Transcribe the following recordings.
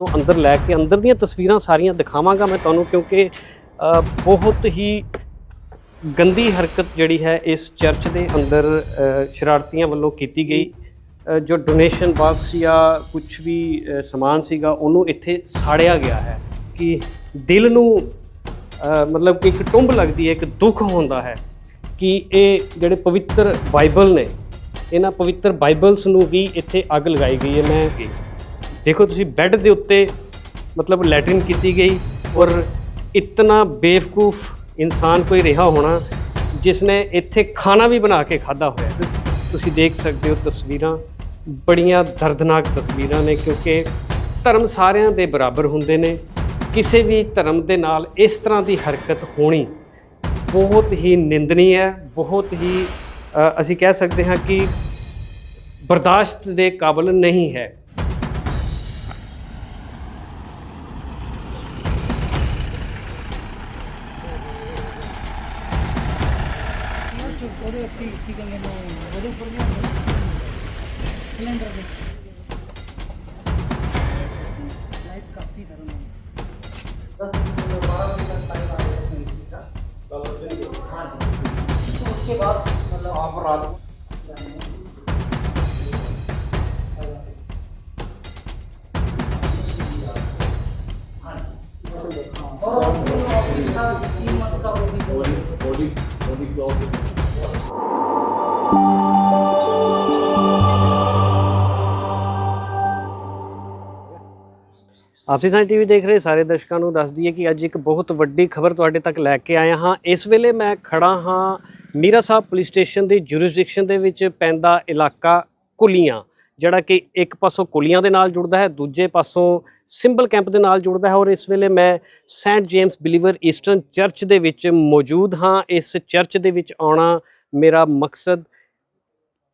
ਤੋਂ ਅੰਦਰ ਲੈ ਕੇ ਅੰਦਰ ਦੀਆਂ ਤਸਵੀਰਾਂ ਸਾਰੀਆਂ ਦਿਖਾਵਾਂਗਾ ਮੈਂ ਤੁਹਾਨੂੰ, ਕਿਉਂਕਿ ਬਹੁਤ ਹੀ ਗੰਦੀ ਹਰਕਤ ਜਿਹੜੀ ਹੈ ਇਸ ਚਰਚ ਦੇ ਅੰਦਰ ਸ਼ਰਾਰਤੀਆਂ ਵੱਲੋਂ ਕੀਤੀ ਗਈ। ਜੋ ਡੋਨੇਸ਼ਨ ਬਾਕਸ ਜਾਂ ਕੁਝ ਵੀ ਸਮਾਨ ਸੀਗਾ, ਉਹਨੂੰ ਇੱਥੇ ਸਾੜਿਆ ਗਿਆ ਹੈ ਕਿ ਦਿਲ ਨੂੰ ਮਤਲਬ ਕਿ ਇੱਕ ਟੁੰਬ ਲੱਗਦੀ ਹੈ, ਇੱਕ ਦੁੱਖ ਹੁੰਦਾ ਹੈ ਕਿ ਇਹ ਜਿਹੜੇ ਪਵਿੱਤਰ ਬਾਈਬਲ ਨੇ, ਇਹਨਾਂ ਪਵਿੱਤਰ ਬਾਈਬਲਸ ਨੂੰ ਵੀ ਇੱਥੇ ਅੱਗ ਲਗਾਈ ਗਈ ਹੈ। ਮੈਂ ਦੇਖੋ ਤੁਸੀਂ ਬੈੱਡ ਦੇ ਉੱਤੇ ਮਤਲਬ ਲੈਟਰਿਨ ਕੀਤੀ ਗਈ ਔਰ ਇਤਨਾ ਬੇਵਕੂਫ ਇਨਸਾਨ ਕੋਈ ਰਿਹਾ ਹੋਣਾ ਜਿਸ ਨੇ ਇੱਥੇ ਖਾਣਾ ਵੀ ਬਣਾ ਕੇ ਖਾਦਾ ਹੋਇਆ ਤੁਸੀਂ ਦੇਖ ਸਕਦੇ ਹੋ ਤਸਵੀਰਾਂ, ਬੜੀਆਂ ਦਰਦਨਾਕ ਤਸਵੀਰਾਂ ਨੇ ਕਿਉਂਕਿ ਧਰਮ ਸਾਰਿਆਂ ਦੇ ਬਰਾਬਰ ਹੁੰਦੇ ਨੇ। ਕਿਸੇ ਵੀ ਧਰਮ ਦੇ ਨਾਲ ਇਸ ਤਰ੍ਹਾਂ ਦੀ ਹਰਕਤ ਹੋਣੀ ਬਹੁਤ ਹੀ ਨਿੰਦਨੀ ਹੈ, ਬਹੁਤ ਹੀ ਅਸੀਂ ਕਹਿ ਸਕਦੇ ਹਾਂ ਕਿ ਬਰਦਾਸ਼ਤ ਦੇ ਕਾਬਿਲ ਨਹੀਂ ਹੈ। ഒരു ടീ ടീക്കെങ്ങനെ ഒരു सिलेंडर लाइट काफ़ी सर तो उसके बाद मतलब आप रात को और कीमत का वो भी बॉडी बॉडी बॉडी क्लॉथ ਆਪਸੀ ਸਾਂਝ ਟੀਵੀ ਦੇਖ ਰਹੇ ਸਾਰੇ ਦਰਸ਼ਕਾਂ ਨੂੰ ਦੱਸ ਦਈਏ ਕਿ ਅੱਜ ਇੱਕ ਬਹੁਤ ਵੱਡੀ ਖਬਰ ਤੁਹਾਡੇ ਤੱਕ ਲੈ ਕੇ ਆਇਆ ਹਾਂ। ਇਸ ਵੇਲੇ ਮੈਂ ਖੜਾ ਹਾਂ ਮੀਰਾ ਸਾਹਿਬ ਪੁਲਿਸ ਸਟੇਸ਼ਨ ਦੀ ਜੁਰਿਸਡਿਕਸ਼ਨ ਦੇ ਵਿੱਚ ਪੈਂਦਾ ਇਲਾਕਾ ਕੁਲੀਆਂ, ਜਿਹੜਾ ਕਿ ਇੱਕ ਪਾਸੋਂ ਕੁਲੀਆਂ ਦੇ ਨਾਲ ਜੁੜਦਾ ਹੈ, ਦੂਜੇ ਪਾਸੋਂ ਸਿੰਬਲ ਕੈਂਪ ਦੇ ਨਾਲ ਜੁੜਦਾ ਹੈ ਔਰ ਇਸ ਵੇਲੇ ਮੈਂ saint James believer eastern church ਦੇ ਵਿੱਚ ਮੌਜੂਦ ਹਾਂ। ਇਸ ਚਰਚ ਦੇ ਵਿੱਚ ਆਉਣਾ ਮੇਰਾ ਮਕਸਦ,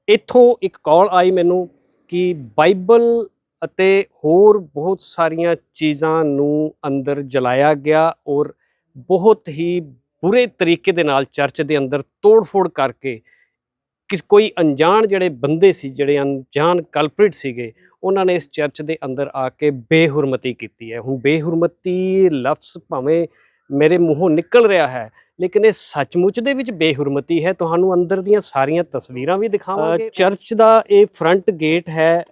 ਇੱਥੋਂ ਇੱਕ ਕਾਲ ਆਈ ਮੈਨੂੰ ਕਿ ਬਾਈਬਲ ਅਤੇ ਹੋਰ ਬਹੁਤ ਸਾਰੀਆਂ ਚੀਜ਼ਾਂ ਨੂੰ ਅੰਦਰ ਜਲਾਇਆ ਗਿਆ ਔਰ ਬਹੁਤ ਹੀ ਬੁਰੇ ਤਰੀਕੇ ਦੇ ਨਾਲ ਚਰਚ ਦੇ ਅੰਦਰ ਤੋੜ-ਫੋੜ ਕਰਕੇ ਕਿਸ ਕੋਈ ਅਣਜਾਣ ਜਿਹੜੇ ਬੰਦੇ ਸੀ ਜਿਹੜੇ ਅਣਜਾਣ ਕਲਪ੍ਰਿਟ ਸੀਗੇ ਉਹਨਾਂ ਨੇ ਇਸ ਚਰਚ ਦੇ ਅੰਦਰ ਆ ਕੇ ਬੇਹੁਰਮਤੀ ਕੀਤੀ ਹੈ। ਹੁਣ ਬੇਹੁਰਮਤੀ ਲਫ਼ਜ਼ ਭਾਵੇਂ ਮੇਰੇ ਮੂੰਹੋਂ ਨਿਕਲ ਰਿਹਾ ਹੈ ਲੇਕਿਨ ਇਹ ਸੱਚਮੁੱਚ ਦੇ ਵਿੱਚ ਬੇਹੁਰਮਤੀ ਹੈ। ਤੁਹਾਨੂੰ ਅੰਦਰ ਦੀਆਂ ਸਾਰੀਆਂ ਤਸਵੀਰਾਂ ਵੀ ਦਿਖਾਵਾਂਗੇ। ਚਰਚ ਦਾ ਇਹ ਫਰੰਟ ਗੇਟ ਹੈ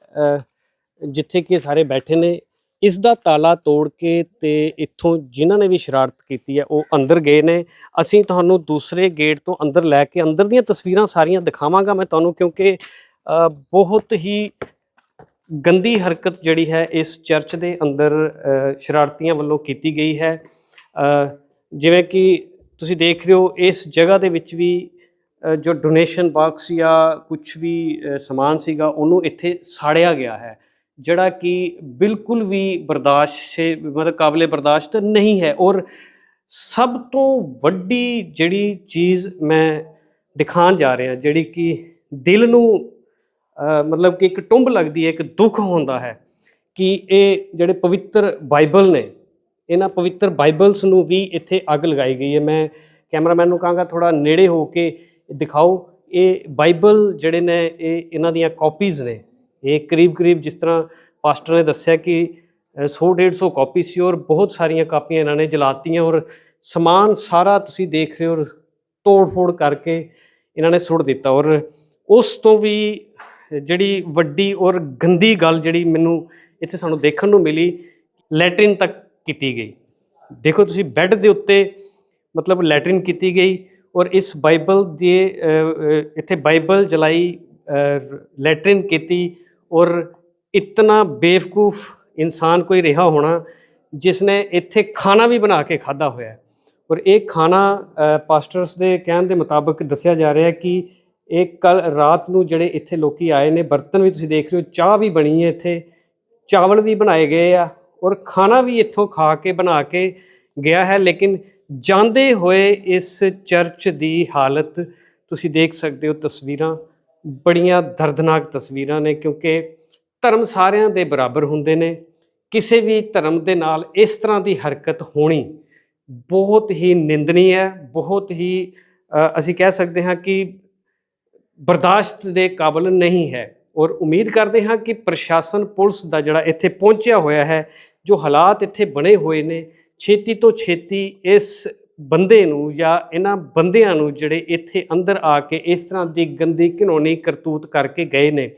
ਜਿੱਥੇ ਕਿ ਸਾਰੇ ਬੈਠੇ ਨੇ, ਇਸ ਦਾ ਤਾਲਾ ਤੋੜ ਕੇ ਤੇ ਇੱਥੋਂ ਜਿਨ੍ਹਾਂ ਨੇ ਵੀ ਸ਼ਰਾਰਤ ਕੀਤੀ ਹੈ, ਉਹ ਅੰਦਰ ਗਏ ਨੇ। ਅਸੀਂ ਤੁਹਾਨੂੰ ਦੂਸਰੇ ਗੇਟ ਤੋਂ ਅੰਦਰ ਲੈ ਕੇ ਅੰਦਰ ਦੀਆਂ ਤਸਵੀਰਾਂ ਸਾਰੀਆਂ ਦਿਖਾਵਾਂਗਾ ਮੈਂ ਤੁਹਾਨੂੰ, ਕਿਉਂਕਿ ਬਹੁਤ ਹੀ ਗੰਦੀ ਹਰਕਤ ਜਿਹੜੀ ਹੈ, ਇਸ ਚਰਚ ਦੇ ਅੰਦਰ ਸ਼ਰਾਰਤੀਆਂ ਵੱਲੋਂ ਕੀਤੀ ਗਈ ਹੈ। ਜਿਵੇਂ ਕਿ ਤੁਸੀਂ ਦੇਖ ਰਹੇ ਹੋ, ਇਸ ਜਗ੍ਹਾ ਦੇ ਵਿੱਚ ਵੀ ਜੋ ਡੋਨੇਸ਼ਨ ਬਾਕਸ ਜਾਂ ਕੁਝ ਵੀ ਸਮਾਨ ਸੀਗਾ, ਉਹਨੂੰ ਇੱਥੇ ਸਾੜਿਆ ਗਿਆ ਹੈ। ਜਿਹੜਾ ਕਿ ਬਿਲਕੁਲ ਵੀ ਬਰਦਾਸ਼ਤ ਮਤਲਬ ਕਾਬਲੇ ਬਰਦਾਸ਼ਤ ਨਹੀਂ ਹੈ। ਔਰ ਸਭ ਤੋਂ ਵੱਡੀ ਜਿਹੜੀ ਚੀਜ਼ ਮੈਂ ਦਿਖਾਉਣ ਜਾ ਰਿਹਾ, ਜਿਹੜੀ ਕਿ ਦਿਲ ਨੂੰ ਮਤਲਬ ਕਿ ਇੱਕ ਟੁੰਬ ਲੱਗਦੀ ਹੈ, ਇੱਕ ਦੁੱਖ ਹੁੰਦਾ ਹੈ, ਕਿ ਇਹ ਜਿਹੜੇ ਪਵਿੱਤਰ ਬਾਈਬਲ ਨੇ, ਇਹਨਾਂ ਪਵਿੱਤਰ ਬਾਈਬਲਸ ਨੂੰ ਵੀ ਇੱਥੇ ਅੱਗ ਲਗਾਈ ਗਈ ਹੈ। ਮੈਂ ਕੈਮਰਾਮੈਨ ਨੂੰ ਕਹਾਂਗਾ ਥੋੜਾ ਨੇੜੇ ਹੋ ਕੇ ਦਿਖਾਓ। ਇਹ ਬਾਈਬਲ ਜਿਹੜੇ ਨੇ, ਇਹ ਇਹਨਾਂ ਦੀਆਂ ਕਾਪੀਜ਼ ਨੇ। ਇਹ ਕਰੀਬ ਕਰੀਬ ਜਿਸ ਤਰ੍ਹਾਂ ਪਾਸਟਰ ਨੇ ਦੱਸਿਆ ਕਿ 100 150 ਕਾਪੀ ਸੀ ਔਰ ਬਹੁਤ ਸਾਰੀਆਂ ਕਾਪੀਆਂ ਇਹਨਾਂ ਨੇ ਜਲਾਤੀਆਂ ਔਰ ਸਮਾਨ ਸਾਰਾ ਤੁਸੀਂ ਦੇਖ ਰਹੇ ਹੋ ਔਰ ਤੋੜ-ਫੋੜ ਕਰਕੇ ਇਹਨਾਂ ਨੇ ਸੁੱਟ ਦਿੱਤਾ ਔਰ ਉਸ ਤੋਂ ਵੀ ਜਿਹੜੀ ਵੱਡੀ ਔਰ ਗੰਦੀ ਗੱਲ ਜਿਹੜੀ ਮੈਨੂੰ ਇੱਥੇ ਸਾਨੂੰ ਦੇਖਣ ਨੂੰ ਮਿਲੀ ਲੈਟਰਿਨ ਤੱਕ ਕੀਤੀ ਗਈ। ਦੇਖੋ ਤੁਸੀਂ ਬੈੱਡ ਦੇ ਉੱਤੇ ਮਤਲਬ ਲੈਟਰਿਨ ਕੀਤੀ ਗਈ ਔਰ ਇਸ ਬਾਈਬਲ ਦੇ ਇੱਥੇ ਬਾਈਬਲ ਜਲਾਈ ਅ, ਲੈਟਰਿਨ ਕੀਤੀ ਔਰ ਇਤਨਾ ਬੇਵਕੂਫ ਇਨਸਾਨ ਕੋਈ ਰਿਹਾ ਹੋਣਾ ਜਿਸ ਨੇ ਇੱਥੇ ਖਾਣਾ ਵੀ ਬਣਾ ਕੇ ਖਾਦਾ ਹੋਇਆ ਹੈ। ਔਰ ਇਹ ਖਾਣਾ ਪਾਸਟਰਸ ਦੇ ਕਹਿਣ ਦੇ ਮੁਤਾਬਕ ਦੱਸਿਆ ਜਾ ਰਿਹਾ ਹੈ ਕਿ ਇਹ ਕੱਲ ਰਾਤ ਨੂੰ ਜਿਹੜੇ ਇੱਥੇ ਲੋਕੀ ਆਏ ਨੇ, ਬਰਤਨ ਵੀ ਤੁਸੀਂ ਦੇਖ ਰਹੇ ਹੋ, ਚਾਹ ਵੀ ਬਣੀ ਹੈ ਇੱਥੇ, ਚਾਵਲ ਵੀ ਬਣਾਏ ਗਏ ਆ ਔਰ ਖਾਣਾ ਵੀ ਇੱਥੋਂ ਖਾ ਕੇ, ਬਣਾ ਕੇ ਗਿਆ ਹੈ। ਲੇਕਿਨ ਜਾਂਦੇ ਹੋਏ ਇਸ ਚਰਚ ਦੀ ਹਾਲਤ ਤੁਸੀਂ ਦੇਖ ਸਕਦੇ ਹੋ ਤਸਵੀਰਾਂ ਬੜੀਆਂ ਦਰਦਨਾਕ ਤਸਵੀਰਾਂ ਨੇ, ਕਿਉਂਕਿ ਧਰਮ ਸਾਰਿਆਂ ਦੇ ਬਰਾਬਰ ਹੁੰਦੇ ਨੇ। ਕਿਸੇ ਵੀ ਧਰਮ ਦੇ ਨਾਲ ਇਸ ਤਰ੍ਹਾਂ ਦੀ ਹਰਕਤ ਹੋਣੀ ਬਹੁਤ ਹੀ ਨਿੰਦਨੀ ਹੈ, ਬਹੁਤ ਹੀ ਅਸੀਂ ਕਹਿ ਸਕਦੇ ਹਾਂ ਕਿ ਬਰਦਾਸ਼ਤ ਦੇ ਕਾਬਿਲ ਨਹੀਂ ਹੈ। ਔਰ ਉਮੀਦ ਕਰਦੇ ਹਾਂ ਕਿ ਪ੍ਰਸ਼ਾਸਨ, ਪੁਲਿਸ ਦਾ ਜਿਹੜਾ ਇੱਥੇ ਪਹੁੰਚਿਆ ਹੋਇਆ ਹੈ, ਜੋ ਹਾਲਾਤ ਇੱਥੇ ਬਣੇ ਹੋਏ ਨੇ, ਛੇਤੀ ਤੋਂ ਛੇਤੀ ਇਸ ਬੰਦੇ ਨੂੰ ਜਾਂ ਇਹਨਾਂ ਬੰਦਿਆਂ ਨੂੰ ਜਿਹੜੇ ਇੱਥੇ ਅੰਦਰ ਆ ਕੇ ਇਸ ਤਰ੍ਹਾਂ ਦੀ ਗੰਦੀ ਘਿਨੌਣੀ ਕਰਤੂਤ ਕਰਕੇ ਗਏ ਨੇ,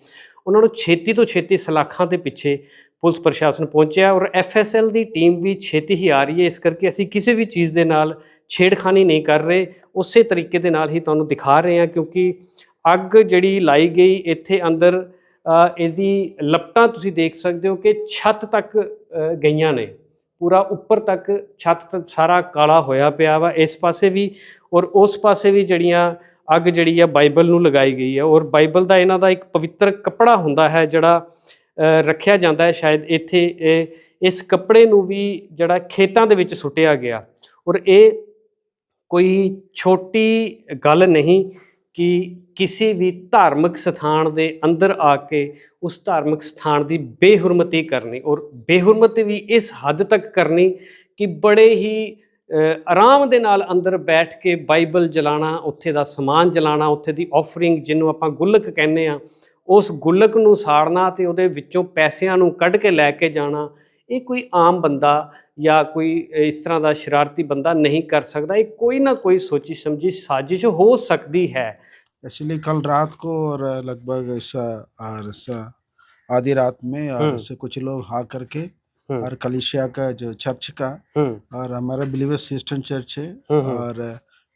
ਉਹਨਾਂ ਨੂੰ ਛੇਤੀ ਤੋਂ ਛੇਤੀ ਸਲਾਖਾਂ ਦੇ ਪਿੱਛੇ ਪੁਲਿਸ ਪ੍ਰਸ਼ਾਸਨ ਪਹੁੰਚਿਆ ਔਰ ਐਫਐਸਐਲ ਦੀ ਟੀਮ ਵੀ ਛੇਤੀ ਹੀ ਆ ਰਹੀ ਹੈ, ਇਸ ਕਰਕੇ ਅਸੀਂ ਕਿਸੇ ਵੀ ਚੀਜ਼ ਦੇ ਨਾਲ ਛੇੜਖਾਨੀ ਨਹੀਂ ਕਰ ਰਹੇ, ਉਸੇ ਤਰੀਕੇ ਦੇ ਨਾਲ ਹੀ ਤੁਹਾਨੂੰ ਦਿਖਾ ਰਹੇ ਹਾਂ ਕਿਉਂਕਿ ਅੱਗ ਜਿਹੜੀ ਲਾਈ ਗਈ ਇੱਥੇ ਅੰਦਰ ਇਹਦੀ ਲਪਟਾਂ ਤੁਸੀਂ ਦੇਖ ਸਕਦੇ ਹੋ ਕਿ ਛੱਤ ਤੱਕ ਗਈਆਂ ਨੇ। ਪੂਰਾ ਉੱਪਰ ਤੱਕ ਛੱਤ ਸਾਰਾ ਕਾਲਾ ਹੋਇਆ ਪਿਆ ਵਾ। ਇਸ ਪਾਸੇ ਵੀ ਔਰ ਉਸ ਪਾਸੇ ਵੀ ਜਿਹੜੀਆਂ ਅੱਗ ਜਿਹੜੀ ਆ ਬਾਈਬਲ ਨੂੰ ਲਗਾਈ ਗਈ ਹੈ ਔਰ ਬਾਈਬਲ ਦਾ ਇਹਨਾਂ ਦਾ ਇੱਕ ਪਵਿੱਤਰ ਕੱਪੜਾ ਹੁੰਦਾ ਹੈ ਜਿਹੜਾ ਰੱਖਿਆ ਜਾਂਦਾ ਹੈ। ਸ਼ਾਇਦ ਇੱਥੇ ਇਹ- ਇਸ ਕੱਪੜੇ ਨੂੰ ਵੀ ਜਿਹੜਾ ਖੇਤਾਂ ਦੇ ਵਿੱਚ ਸੁੱਟਿਆ ਗਿਆ। ਔਰ ਇਹ ਕੋਈ ਛੋਟੀ ਗੱਲ ਨਹੀਂ ਕਿ ਕਿਸੇ ਵੀ ਧਾਰਮਿਕ ਸਥਾਨ ਦੇ ਅੰਦਰ ਆ ਕੇ ਉਸ ਧਾਰਮਿਕ ਸਥਾਨ ਦੀ ਬੇਹੁਰਮਤੀ ਕਰਨੀ ਔਰ ਬੇਹੁਰਮਤੀ ਵੀ ਇਸ ਹੱਦ ਤੱਕ ਕਰਨੀ ਕਿ ਬੜੇ ਹੀ ਆਰਾਮ ਦੇ ਨਾਲ ਅੰਦਰ ਬੈਠ ਕੇ ਬਾਈਬਲ ਜਲਾਣਾ ਉੱਥੇ ਦਾ ਸਮਾਨ ਜਲਾਣਾ ਉੱਥੇ ਦੀ ਆਫਰਿੰਗ ਜਿਹਨੂੰ ਆਪਾਂ ਗੁੱਲਕ ਕਹਿੰਦੇ ਆ ਉਸ ਗੁੱਲਕ ਨੂੰ ਸਾੜਨਾ ਤੇ ਉਹਦੇ ਵਿੱਚੋਂ ਪੈਸਿਆਂ ਨੂੰ ਕੱਢ ਕੇ ਲੈ ਕੇ ਜਾਣਾ, ਇਹ ਕੋਈ ਆਮ ਬੰਦਾ ਜਾਂ ਕੋਈ ਇਸ ਤਰ੍ਹਾਂ ਦਾ ਸ਼ਰਾਰਤੀ ਬੰਦਾ ਨਹੀਂ ਕਰ ਸਕਦਾ ਇਹ ਕੋਈ ਨਾ ਕੋਈ ਸੋਚੀ ਸਮਝੀ ਸਾਜ਼ਿਸ਼ ਹੋ ਸਕਦੀ ਹੈ एक्चुअली कल रात को और लगभग ऐसा और ऐसा आधी रात में और हम्म। उससे कुछ लोग आ करके हम्म। और कलिशिया का जो चर्च का हम्म और हमारा बिलीवर्स ईस्टर्न चर्च है हम्म और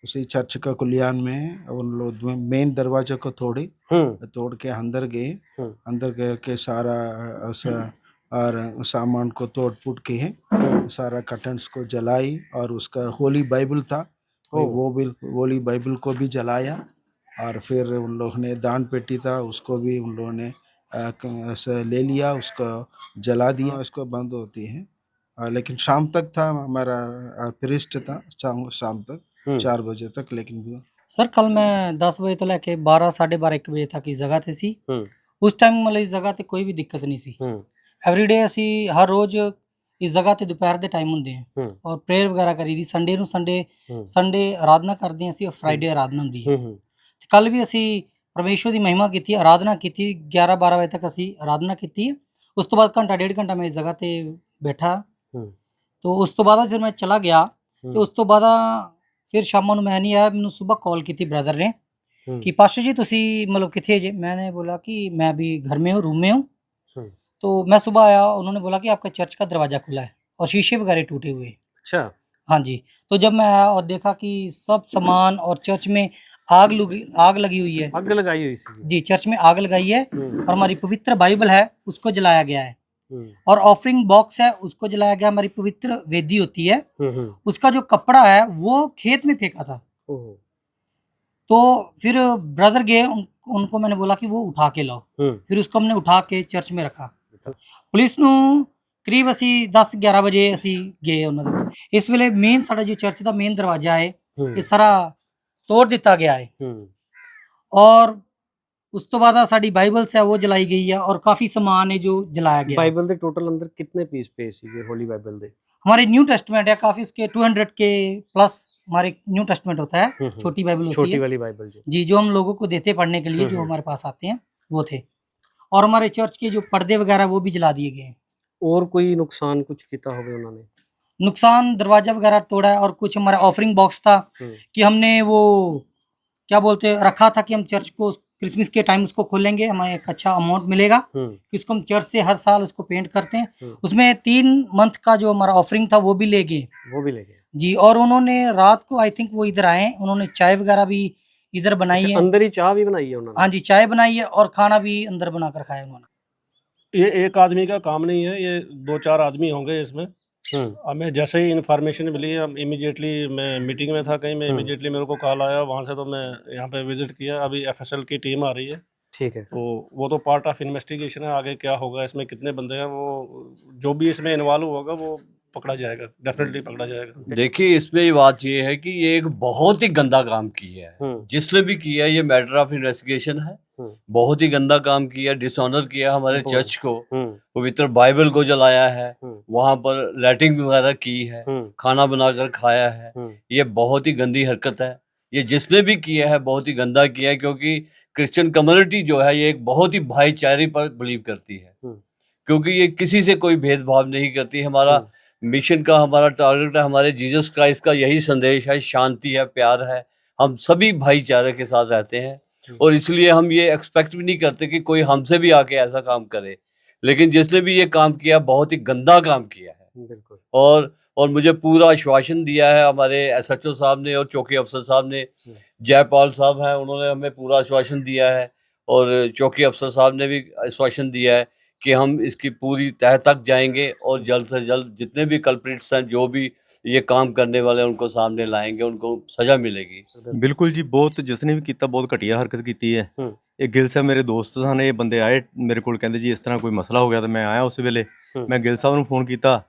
उसी चर्च का कुलियान में उन लोग मेन दरवाजे को तोड़े हम्म तोड़ के अंदर गए हम्म। अंदर गए के सारा ऐसा और सामान को तोड़ फूट के हैं। सारा कटन्स को जलाई और उसका होली बाइबल था। वो भी होली बाइबल को भी जलाया और फिर उन लोगों ने दान पेटी था उसको भी उन लोगों ने ले लिया उसको जला दिया। उसको बंद होती है। लेकिन शाम तक था हमारा प्रिस्ट था शाम तक हम्म। चार बजे तक लेकिन सर कल मैं दस बजे तो लेके बारह साढ़े बारह एक बजे तक इस जगह थे। सी हम्म। उस टाइम मतलब इस जगह पे कोई भी दिक्कत नहीं सी ਐਵਰੀਡੇ ਅਸੀਂ ਹਰ ਰੋਜ਼ ਇਸ ਜਗ੍ਹਾ ਤੇ ਦੁਪਹਿਰ ਦੇ ਟਾਈਮ ਹੁੰਦੇ ਆ ਔਰ ਪ੍ਰੇਅਰ ਵਗੈਰਾ ਕਰੀਦੀ ਸੰਡੇ ਨੂੰ ਸੰਡੇ ਸੰਡੇ ਆਰਾਧਨਾ ਕਰਦੇ ਹਾਂ ਅਸੀਂ ਫਰਾਈਡੇ ਆਰਾਧਨਾ ਹੁੰਦੀ ਹੈ। ਤੇ ਕੱਲ ਵੀ ਅਸੀਂ ਪਰਮੇਸ਼ਵਰ ਦੀ ਮਹਿਮਾ ਕੀਤੀ ਆਰਾਧਨਾ ਕੀਤੀ 11 12 ਵਜੇ ਤੱਕ ਅਸੀਂ ਆਰਾਧਨਾ ਕੀਤੀ ਉਸ ਤੋਂ ਬਾਅਦ ਘੰਟਾ ਡੇਢ ਘੰਟਾ ਮੈਂ ਇਸ ਜਗ੍ਹਾ ਤੇ ਬੈਠਾ। ਤੋ ਉਸ ਤੋਂ ਬਾਅਦ ਜਦ ਮੈਂ ਚਲਾ ਗਿਆ। ਤੇ ਉਸ ਤੋਂ ਬਾਅਦ ਫਿਰ ਸ਼ਾਮਾਂ ਨੂੰ ਮੈਂ ਨਹੀਂ ਆਇਆ ਮੈਨੂੰ ਸਵੇਰ ਕਾਲ ਕੀਤੀ ਬ੍ਰਦਰ ਨੇ ਕਿ ਪਾਸ਼ਾ ਜੀ ਤੁਸੀਂ ਮਤਲਬ ਕਿੱਥੇ ਜੇ? ਮੈਨੇ ਬੋਲਾ ਕਿ ਮੈਂ ਵੀ ਘਰ ਮੇ ਹੂੰ ਰੂਮ ਮੇ ਹੂੰ। तो मैं सुबह आया उन्होंने बोला कि आपका चर्च का दरवाज़ा खुला है और शीशे वगैरह टूटे हुए। अच्छा। हाँ जी तो जब मैं आया और देखा कि सब सामान और चर्च में आग लगी आग लगी हुई है। आग लगाई हुई जी चर्च में आग लगाई है हम्म। और हमारी पवित्र बाइबल है उसको जलाया गया है। हम्म। और ऑफरिंग बॉक्स है उसको जलाया गया हमारी पवित्र वेदी होती है। हम्म, उसका जो कपड़ा है वो खेत में फेंका था। तो फिर ब्रदर गए उन, उनको मैंने बोला कि वो उठा के लाओ। फिर उसको हमने उठा के चर्च में रखा। ਪੁਲਿਸ ਨੂੰ ਕਰੀਬ ਅਸੀਂ 10 11 ਵਜੇ ਅਸੀਂ ਗਏ ਉਹਨਾਂ ਦੇ ਕੋਲ। ਇਸ ਵੇਲੇ ਮੇਨ ਸਾਡਾ ਜੋ ਚਰਚ ਦਾ ਮੇਨ ਦਰਵਾਜ਼ਾ ਹੈ ਹੂੰ ਇਹ ਸਾਰਾ ਤੋੜ ਦਿੱਤਾ ਗਿਆ ਹੈ ਹੂੰ ਔਰ ਉਸ ਤੋਂ ਬਾਅਦ ਆ ਸਾਡੀ ਬਾਈਬਲਸ ਹੈ ਉਹ ਜਲਾਈ ਗਈ ਹੈ ਔਰ ਕਾਫੀ ਸਮਾਨ ਹੈ ਜੋ ਜਲਾਇਆ ਗਿਆ है। ਬਾਈਬਲ ਦੇ ਟੋਟਲ ਅੰਦਰ ਕਿੰਨੇ ਪੀਸ ਪਏ ਸੀਗੇ ਹੋਲੀ ਬਾਈਬਲ ਦੇ हमारे न्यू टेस्टमेंट है काफी उसके 200 के प्लस हमारे न्यू टेस्टमेंट होता है हम्म, हम्म। छोटी बाइबल होती ਛੋਟੀ है ਵਾਲੀ ਬਾਈਬਲ ਜੀ जी जो हम लोगों को देते पढ़ने के लिए हम्म, जो हम्म। हमारे पास आते हैं वो थे और हमारे चर्च के जो पर्दे वगैरह वो भी जला दिए गए और कोई नुकसान कुछ किया होगा उन्होंने? नुकसान दरवाज़ा वगैरह तोड़ा है और कुछ हमारा ऑफरिंग बॉक्स था हम्म। कि हमने वो क्या बोलते रखा था कि हम चर्च को क्रिसमस के टाइम उसको खोलेंगे हमें एक अच्छा अमाउंट मिलेगा हम्म। कि उसको हम चर्च से हर साल उसको पेंट करते हैं। हम्म। उसमें तीन मंथ का जो हमारा ऑफरिंग था वो भी ले गए। वो भी ले गए। जी और उन्होंने रात को आई थिंक वो इधर आए उन्होंने चाय वगैरह भी इधर बनाई अच्छा, है। अंदर ही चाय भी बनाई है उन्होंने? हाँ जी चाय बनाई है और खाना भी अंदर बना कर खाया उन्होंने। ये एक आदमी का काम नहीं है ये दो चार आदमी होंगे इसमें। हम्म। हमें जैसे ही इन्फॉर्मेशन मिली हम इमीडिएटली मैं मीटिंग में था कहीं मैं हम्म। इमीडिएटली मेरे को कॉल आया वहाँ से तो मैं यहाँ पे विज़िट किया। अभी एफएसएल की टीम आ रही है। ठीक है। तो वो तो पार्ट ऑफ़ इन्वेस्टिगेशन है आगे क्या होगा इसमें कितने बंदे हैं वो जो भी इसमें इन्वॉल्व होगा वो पकड़ा जाएगा डेफिनेटली पकड़ा जाएगा। हम्म। देखिए इसमें ये बात ये है कि ये एक बहुत ही गंदा काम किया है। हम्म। जिसने भी किया है ये मैटर ऑफ़ इन्वेस्टिगेशन है। हम्म। बहुत ही गंदा काम किया डिसऑनर किया हमारे चर्च को। पवित्र बाइबल को जलाया है। वहाँ पर लैटिंग वगैरह की है। खाना बनाकर खाया है। ये बहुत ही गंदी हरकत है। ये जिसने भी किया है बहुत ही गंदा किया है क्योंकि क्रिश्चियन कम्युनिटी जो है ये एक बहुत ही भाईचारे पर बिलीव करती है। क्योंकि ये किसी से कोई भेदभाव नहीं करती। हमारा मिशन का हमारा टारगेट है हमारे जीसस क्राइस्ट का यही संदेश है शांति है प्यार है। हम सभी भाईचारे के साथ रहते हैं और इसलिए हम ये एक्सपेक्ट भी नहीं करते कि कोई हमसे भी आके ऐसा काम करे। लेकिन जिसने भी ये काम किया बहुत ही गंदा काम किया है। बिल्कुल। और और मुझे पूरा आश्वासन दिया है हमारे एसएचओ साहब ने और चौकी अफसर साहब ने। जयपाल साहब हैं उन्होंने हमें पूरा आश्वासन दिया है और चौकी अफसर साहब ने भी आश्वासन दिया है। कि हम इसकी पूरी तह तक जाएंगे और जल्द से जल्द जितने भी कल्प्रिट्स हैं जो भी ये काम करने वाले हैं उनको सामने लाएंगे उनको सजा मिलेगी ਬਿਲਕੁਲ ਜੀ ਬਹੁਤ ਜਿਸਨੇ ਵੀ ਕੀਤਾ ਬਹੁਤ ਘਟੀਆ ਹਰਕਤ ਕੀਤੀ ਹੈ ਹੂੰ। ਇਹ ਗਿੱਲ ਸਾਹਿਬ ਮੇਰੇ ਦੋਸਤ ਸਨ ਇਹ ਬੰਦੇ ਆਏ ਮੇਰੇ ਕੋਲ ਕਹਿੰਦੇ ਜੀ ਇਸ ਤਰ੍ਹਾਂ ਕੋਈ ਮਸਲਾ ਹੋ ਗਿਆ ਤਾਂ ਮੈਂ ਆਇਆ ਉਸ ਵੇਲੇ ਹੂੰ। ਮੈਂ ਗਿੱਲ ਸਾਹਿਬ ਨੂੰ ਫੋਨ ਕੀਤਾ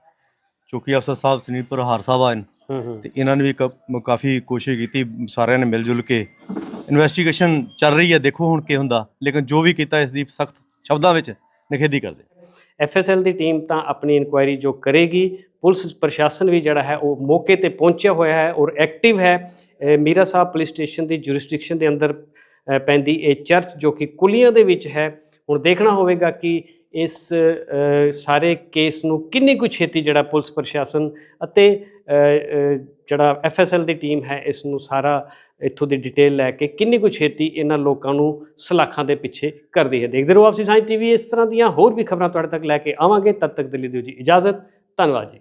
ਚੌਕੀ ਅਫਸਰ ਸਾਹਿਬ ਸੁਨੀਲਪੁਰ ਹਾਰ ਸਾਹਿਬ ਆਏ ਨੇ ਹੂੰ ਹੂੰ ਤੇ ਇਹਨਾਂ ਨੇ ਵੀ ਕ- ਕਾਫੀ ਕੋਸ਼ਿਸ਼ ਕੀਤੀ ਸਾਰਿਆਂ ਨੇ ਮਿਲ ਜੁਲ ਕੇ ਇਨਵੈਸਟੀਗੇਸ਼ਨ ਚੱਲ ਰਹੀ ਹੈ ਦੇਖੋ ਹੁਣ ਕੀ ਹੁੰਦਾ ਲੇਕਿਨ ਜੋ ਵੀ ਕੀਤਾ ਇਸ ਦੀ ਸਖਤ ਸ਼ਬਦਾਂ ਵਿੱਚ ਨਿਖੇਧੀ ਕਰਦੇ ਐਫਐਸਐਲ ਦੀ ਟੀਮ ਤਾਂ ਆਪਣੀ ਇਨਕੁਆਇਰੀ ਜੋ ਕਰੇਗੀ, ਪੁਲਿਸ ਪ੍ਰਸ਼ਾਸਨ ਵੀ ਜਿਹੜਾ ਹੈ ਉਹ ਮੌਕੇ ਤੇ ਪਹੁੰਚਿਆ ਹੋਇਆ ਹੈ ਔਰ ਐਕਟਿਵ ਹੈ। ਮੀਰਾ ਸਾਹਿਬ ਪੁਲਿਸ ਸਟੇਸ਼ਨ ਦੀ ਜੁਰਿਸਡਿਕਸ਼ਨ ਦੇ ਅੰਦਰ ਪੈਂਦੀ ਇਹ ਚਰਚ ਜੋ ਕਿ ਕੁਲੀਆਂ ਦੇ ਵਿੱਚ ਹੈ। ਹੁਣ ਦੇਖਣਾ ਹੋਵੇਗਾ ਕਿ ਇਸ ਸਾਰੇ ਕੇਸ ਨੂੰ ਕਿੰਨੀ ਕੁ ਛੇਤੀ ਜਿਹੜਾ ਪੁਲਿਸ ਪ੍ਰਸ਼ਾਸਨ ਅਤੇ ਜਿਹੜਾ ਐਫਐਸਐਲ ਦੀ ਟੀਮ ਹੈ ਇਸ ਨੂੰ ਸਾਰਾ ਇੱਥੋਂ ਦੀ ਡਿਟੇਲ ਲੈ ਕੇ ਕਿੰਨੀ ਕੁ ਛੇਤੀ ਇਹਨਾਂ ਲੋਕਾਂ ਨੂੰ ਸਲਾਖਾਂ ਦੇ ਪਿੱਛੇ ਕਰਦੀ ਹੈ। ਦੇਖਦੇ ਰਹੋ ਆਪਸੀ ਸਾਇੰਸ ਟੀਵੀ ਇਸ ਤਰ੍ਹਾਂ ਦੀਆਂ ਹੋਰ ਵੀ ਖਬਰਾਂ ਤੁਹਾਡੇ ਤੱਕ ਲੈ ਕੇ ਆਵਾਂਗੇ। ਤਦ ਤੱਕ ਦੇ ਲਈ ਦਿਓ ਜੀ ਇਜਾਜ਼ਤ। ਧੰਨਵਾਦ ਜੀ।